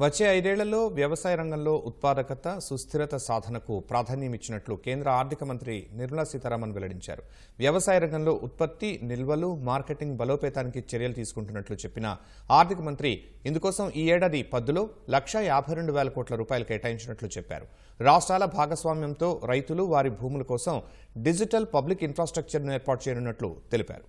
వచ్చే ఐదేళ్ళలో వ్యవసాయ రంగంలో ఉత్పాదకత సుస్థిరత సాధనకు ప్రాధాన్యం ఇచ్చినట్లు కేంద్ర ఆర్థిక మంత్రి నిర్మలా సీతారామన్ వెల్లడించారు. వ్యవసాయ రంగంలో ఉత్పత్తి నిల్వలు మార్కెటింగ్ బలోపేతానికి చర్యలు తీసుకుంటున్నట్లు చెప్పిన ఆర్థిక మంత్రి ఇందుకోసం ఈ ఏడాది పద్దులో లక్షా యాభై రెండు వేల కోట్ల రూపాయలు కేటాయించినట్లు చెప్పారు. రాష్ట్రాల భాగస్వామ్యంతో రైతులు వారి భూముల కోసం డిజిటల్ పబ్లిక్ ఇన్ఫ్రాస్ట్రక్చర్ను ఏర్పాటు చేయనున్నట్లు తెలిపారు.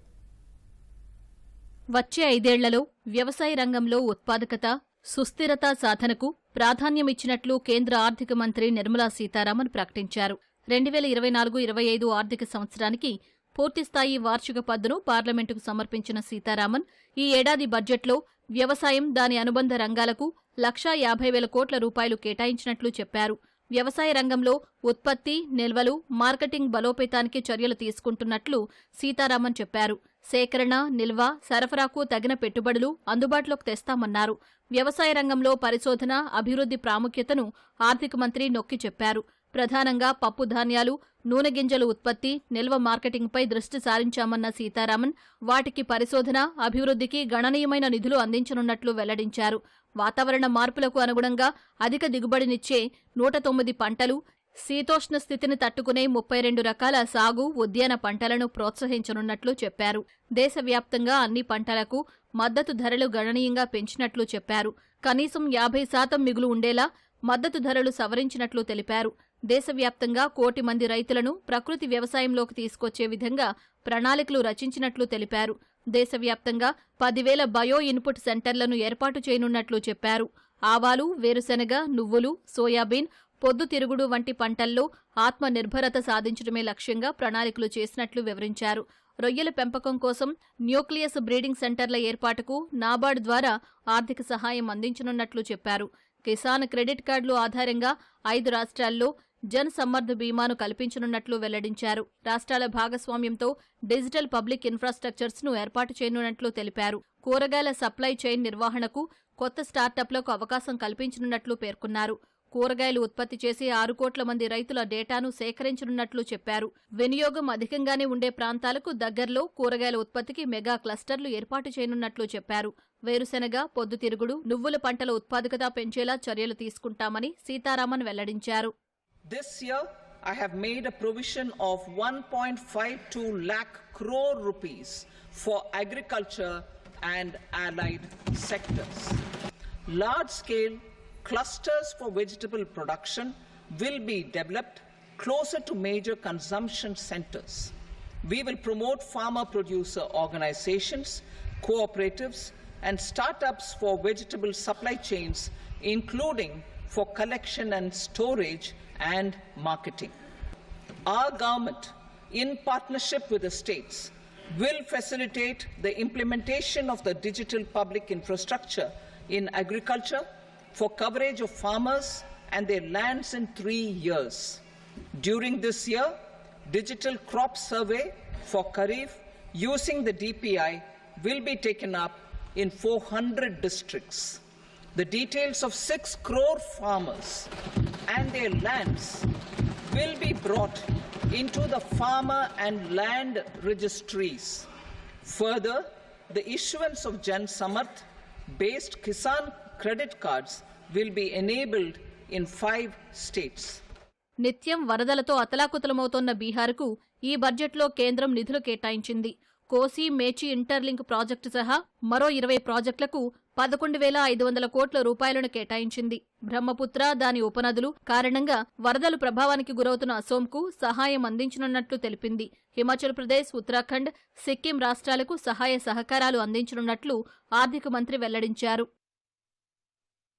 వచ్చే ఐదేళ్ళలో వ్యవసాయ రంగంలో ఉత్పాదకత సుస్థిరత సాధనకు ప్రాధాన్యమిచ్చినట్లు కేంద్ర ఆర్థిక మంత్రి నిర్మలా సీతారామన్ ప్రకటించారు. రెండు వేల ఇరవై నాలుగు ఇరవై ఐదు ఆర్థిక సంవత్సరానికి పూర్తిస్థాయి వార్షిక పద్దును పార్లమెంటుకు సమర్పించిన సీతారామన్ ఈ ఏడాది బడ్జెట్లో వ్యవసాయం దాని అనుబంధ రంగాలకు లక్షా యాభై వేల కోట్ల రూపాయలు కేటాయించినట్లు చెప్పారు. వ్యవసాయ రంగంలో ఉత్పత్తి నిల్వలు మార్కెటింగ్ బలోపేతానికి చర్యలు తీసుకుంటున్నట్లు సీతారామన్ చెప్పారు. సేకరణ నిల్వ సరఫరాకు తగిన పెట్టుబడులు అందుబాటులోకి తెస్తామన్నారు. వ్యవసాయ రంగంలో పరిశోధన అభివృద్ధి ప్రాముఖ్యతను ఆర్థిక మంత్రి నొక్కి చెప్పారు. ప్రధానంగా పప్పు ధాన్యాలు నూనె గింజల ఉత్పత్తి నిల్వ మార్కెటింగ్పై దృష్టి సారించామన్న సీతారామన్ వాటికి పరిశోధన అభివృద్ధికి గణనీయమైన నిధులు అందించనున్నట్లు వెల్లడించారు. వాతావరణ మార్పులకు అనుగుణంగా అధిక దిగుబడినిచ్చే నూట తొమ్మిది పంటలు శీతోష్ణ స్థితిని తట్టుకునే ముప్పై రెండు రకాల సాగు ఉద్యాన పంటలను ప్రోత్సహించనున్నట్లు చెప్పారు. దేశవ్యాప్తంగా అన్ని పంటలకు మద్దతు ధరలు గణనీయంగా పెంచినట్లు చెప్పారు. కనీసం యాభై శాతం మిగులు ఉండేలా మద్దతు ధరలు సవరించినట్లు తెలిపారు. దేశవ్యాప్తంగా కోటి మంది రైతులను ప్రకృతి వ్యవసాయంలోకి తీసుకొచ్చే విధంగా ప్రణాళికలు రచించినట్లు తెలిపారు. దేశవ్యాప్తంగా పదివేల బయో ఇన్పుట్ సెంటర్లను ఏర్పాటు చేయనున్నట్లు చెప్పారు. ఆవాలు వేరుశెనగ నువ్వులు సోయాబీన్ పొద్దుతిరుగుడు వంటి పంటల్లో ఆత్మ నిర్భరత సాధించడమే లక్ష్యంగా ప్రణాళికలు చేసినట్లు వివరించారు. రొయ్యల పెంపకం కోసం న్యూక్లియస్ బ్రీడింగ్ సెంటర్ల ఏర్పాటుకు నాబార్డ్ ద్వారా ఆర్థిక సహాయం అందించనున్నట్లు చెప్పారు. కిసాన్ క్రెడిట్ కార్డులు ఆధారంగా ఐదు రాష్ట్రాల్లో జన్ సమ్మర్ద్ బీమాను కల్పించనున్నట్లు వెల్లడించారు. రాష్ట్రాల భాగస్వామ్యంతో డిజిటల్ పబ్లిక్ ఇన్ఫ్రాస్ట్రక్చర్స్ను ఏర్పాటు చేయనున్నట్లు తెలిపారు. కూరగాయల సప్లై చైన్ నిర్వహణకు కొత్త స్టార్టప్లకు అవకాశం కల్పించనున్నట్లు పేర్కొన్నారు. కూరగాయలు ఉత్పత్తి చేసే ఆరు కోట్ల మంది రైతుల డేటాను సేకరించనున్నట్లు చెప్పారు. వినియోగం అధికంగానే ఉండే ప్రాంతాలకు దగ్గరలో కూరగాయల ఉత్పత్తికి మెగా క్లస్టర్లు ఏర్పాటు చేయనున్నట్లు చెప్పారు. వేరుశెనగ పొద్దుతిరుగుడు నువ్వుల పంటల ఉత్పాదకత పెంచేలా చర్యలు తీసుకుంటామని సీతారామన్ వెల్లడించారు. This year, I have made a provision of 1.52 lakh crore rupees for agriculture and allied sectors. Large scale clusters for vegetable production will be developed closer to major consumption centers. We will promote farmer producer organizations, cooperatives, and startups for vegetable supply chains, including for collection and storage and marketing. Our government, in partnership with the states, will facilitate the implementation of the digital public infrastructure in agriculture for coverage of farmers and their lands in three years. During this year, digital crop survey for Kharif using the DPI will be taken up in 400 districts. The details of 6 crore farmers and their lands will be brought into the farmer and land registries. Further, the issuance of Jan Samarth based Kisan credit cards will be enabled in five states. నిత్యం వరదలతో అతలాకుతలమవుతోన్న బీహార్కు ఈ బడ్జెట్లో కేంద్రం నిధులు కేటాయించింది. కోసి Mechi interlink project సహా మరో ఇరవై ప్రాజెక్టులకు పదకొండు వేల ఐదు వందల కోట్ల రూపాయలను కేటాయించింది. బ్రహ్మపుత్ర దాని ఉపనదులు కారణంగా వరదలు ప్రభావానికి గురవుతున్న అసోంకు సహాయం అందించనున్నట్లు తెలిపింది. హిమాచల్ ప్రదేశ్ ఉత్తరాఖండ్ సిక్కిం రాష్ట్రాలకు సహాయ సహకారాలు అందించనున్నట్లు ఆర్థిక మంత్రి వెల్లడించారు.